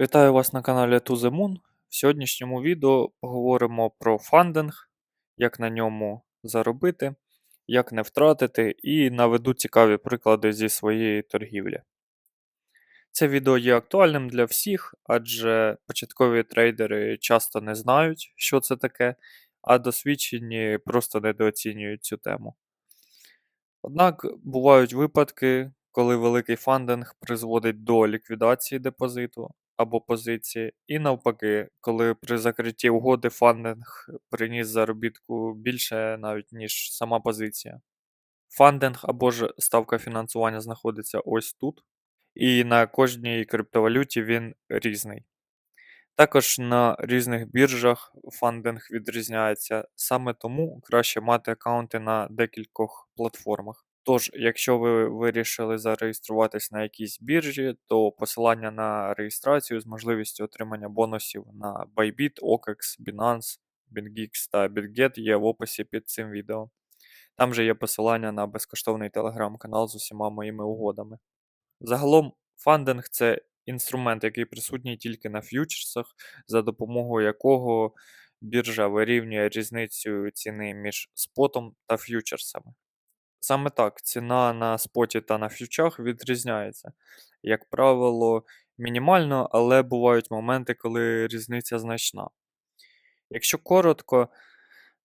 Вітаю вас на каналі To The Moon. В сьогоднішньому відео поговоримо про фандинг, як на ньому заробити, як не втратити, і наведу цікаві приклади зі своєї торгівлі. Це відео є актуальним для всіх, адже початкові трейдери часто не знають, що це таке, а досвідчені просто недооцінюють цю тему. Однак бувають випадки, коли великий фандинг призводить до ліквідації депозиту або позиції, і навпаки, коли при закритті угоди фандинг приніс заробітку більше навіть, ніж сама позиція. Фандинг або ж ставка фінансування знаходиться ось тут, і на кожній криптовалюті він різний. Також на різних біржах фандинг відрізняється, саме тому краще мати аккаунти на декількох платформах. Тож, якщо ви вирішили зареєструватись на якійсь біржі, то посилання на реєстрацію з можливістю отримання бонусів на Bybit, OKEX, Binance, BingX та BitGet є в описі під цим відео. Там же є посилання на безкоштовний телеграм-канал з усіма моїми угодами. Загалом, фандинг це інструмент, який присутній тільки на ф'ючерсах, за допомогою якого біржа вирівнює різницю ціни між спотом та ф'ючерсами. Саме так, ціна на споті та на ф'ючах відрізняється. Як правило, мінімально, але бувають моменти, коли різниця значна. Якщо коротко,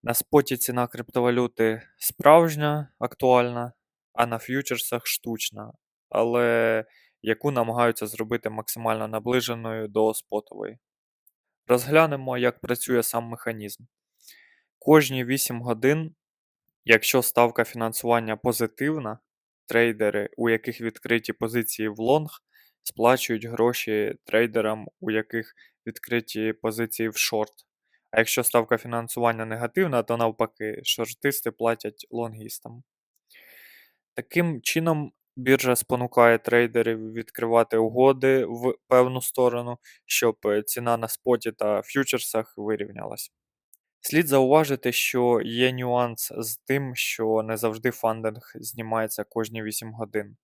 на споті ціна криптовалюти справжня, актуальна, а на ф'ючерсах штучна, але яку намагаються зробити максимально наближеною до спотової. Розглянемо, як працює сам механізм. Кожні 8 годин Якщо ставка фінансування позитивна, трейдери, у яких відкриті позиції в лонг, сплачують гроші трейдерам, у яких відкриті позиції в шорт. А якщо ставка фінансування негативна, то навпаки, шортисти платять лонгістам. Таким чином, біржа спонукає трейдерів відкривати угоди в певну сторону, щоб ціна на споті та ф'ючерсах вирівнялась. Слід зауважити, що є нюанс з тим, що не завжди фандинг знімається кожні 8 годин.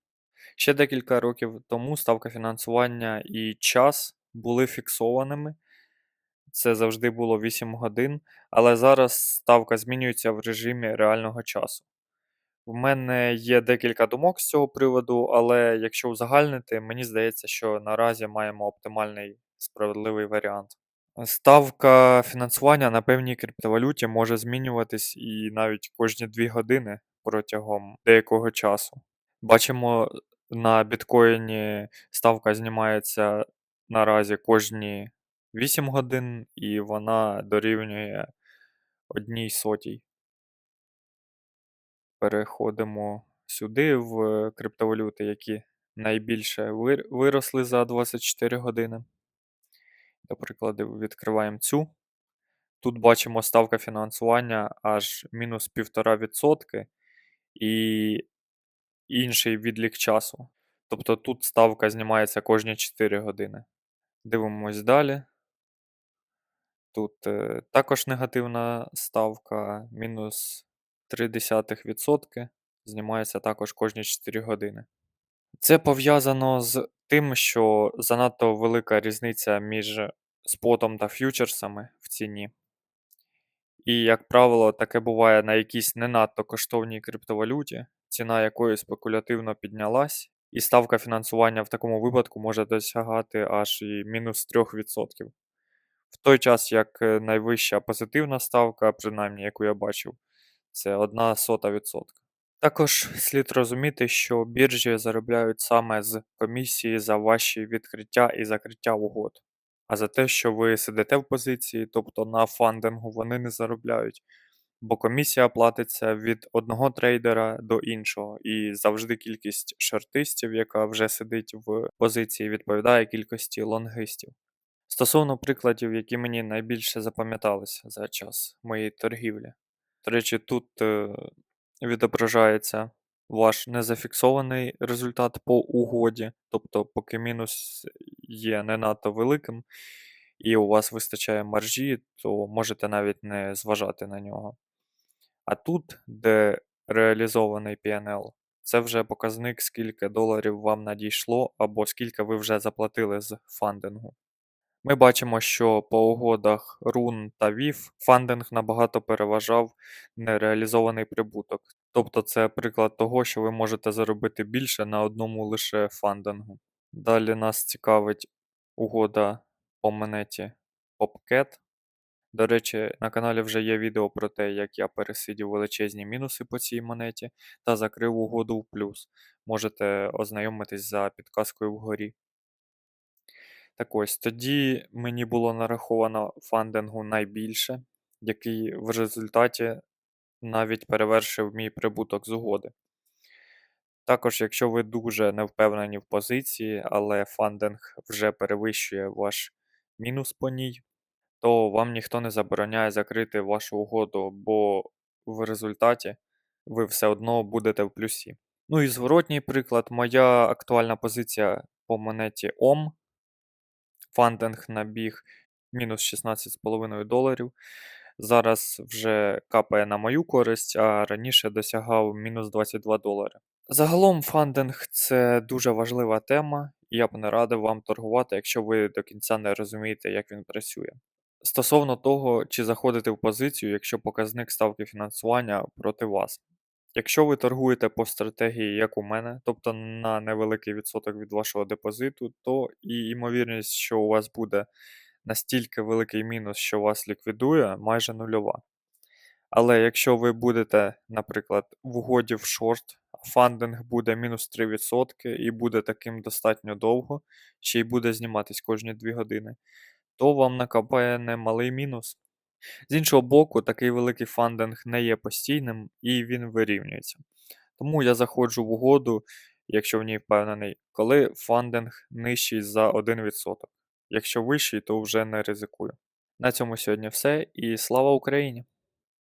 Ще декілька років тому ставка фінансування і час були фіксованими. Це завжди було 8 годин, але зараз ставка змінюється в режимі реального часу. В мене є декілька думок з цього приводу, але якщо узагальнити, мені здається, що наразі маємо оптимальний справедливий варіант. Ставка фінансування на певній криптовалюті може змінюватись і навіть кожні 2 години протягом деякого часу. Бачимо, на біткоїні ставка знімається наразі кожні 8 годин, і вона дорівнює одній сотій. Переходимо сюди в криптовалюти, які найбільше виросли за 24 години. До прикладу, відкриваємо цю. Тут бачимо ставка фінансування аж мінус 1,5% і інший відлік часу. Тобто тут ставка знімається кожні 4 години. Дивимось далі. Тут е, також негативна ставка, мінус 0,3%. Знімається також кожні 4 години. Це пов'язано з тим, що занадто велика різниця між спотом та ф'ючерсами в ціні. І, як правило, таке буває на якійсь не надто коштовній криптовалюті, ціна якої спекулятивно піднялась, і ставка фінансування в такому випадку може досягати аж і мінус 3%. В той час, як е, найвища позитивна ставка, принаймні, яку я бачив, це 1 сота відсотка. Також слід розуміти, що біржі заробляють саме з комісії за ваші відкриття і закриття угод. А за те, що ви сидите в позиції, тобто на фандингу, вони не заробляють, бо комісія платиться від одного трейдера до іншого, і завжди кількість шортистів, яка вже сидить в позиції, відповідає кількості лонгистів. Стосовно прикладів, які мені найбільше запам'яталися за час моєї торгівлі. До речі, тут е, відображається ваш незафіксований результат по угоді, тобто, поки мінус є не надто великим, і у вас вистачає маржі, то можете навіть не зважати на нього. А тут, де реалізований PNL, це вже показник, скільки доларів вам надійшло, або скільки ви вже заплатили з фандингу. Ми бачимо, що по угодах RUN та VIF фандинг набагато переважав нереалізований прибуток. Тобто це приклад того, що ви можете заробити більше на одному лише фандингу. Далі нас цікавить угода по монеті Popcat. До речі, на каналі вже є відео про те, як я пересидів величезні мінуси по цій монеті та закрив угоду в плюс. Можете ознайомитись за підказкою вгорі. Так ось, тоді мені було нараховано фандингу найбільше, який в результаті навіть перевершив мій прибуток з угоди. Також, якщо ви дуже не впевнені в позиції, але фандинг вже перевищує ваш мінус по ній, то вам ніхто не забороняє закрити вашу угоду, бо в результаті ви все одно будете в плюсі. Ну і зворотній приклад, моя актуальна позиція по монеті OM. Фандинг набіг мінус 16,5 доларів. Зараз вже капає на мою користь, а раніше досягав мінус 22 долари. Загалом фандинг це дуже важлива тема, і я б не радив вам торгувати, якщо ви до кінця не розумієте, як він працює. Стосовно того, чи заходити в позицію, якщо показник ставки фінансування проти вас. Якщо ви торгуєте по стратегії, як у мене, тобто на невеликий відсоток від вашого депозиту, то і ймовірність, що у вас буде настільки великий мінус, що вас ліквідує, майже нульова. Але якщо ви будете, наприклад, в угоді в шорт, фандинг буде мінус 3% і буде таким достатньо довго, ще й буде зніматись кожні 2 години, то вам накапає немалий мінус. З іншого боку, такий великий фандинг не є постійним і він вирівнюється. Тому я заходжу в угоду, якщо в ній впевнений, коли фандинг нижчий за 1%. Якщо вищий, то вже не ризикую. На цьому сьогодні все і слава Україні!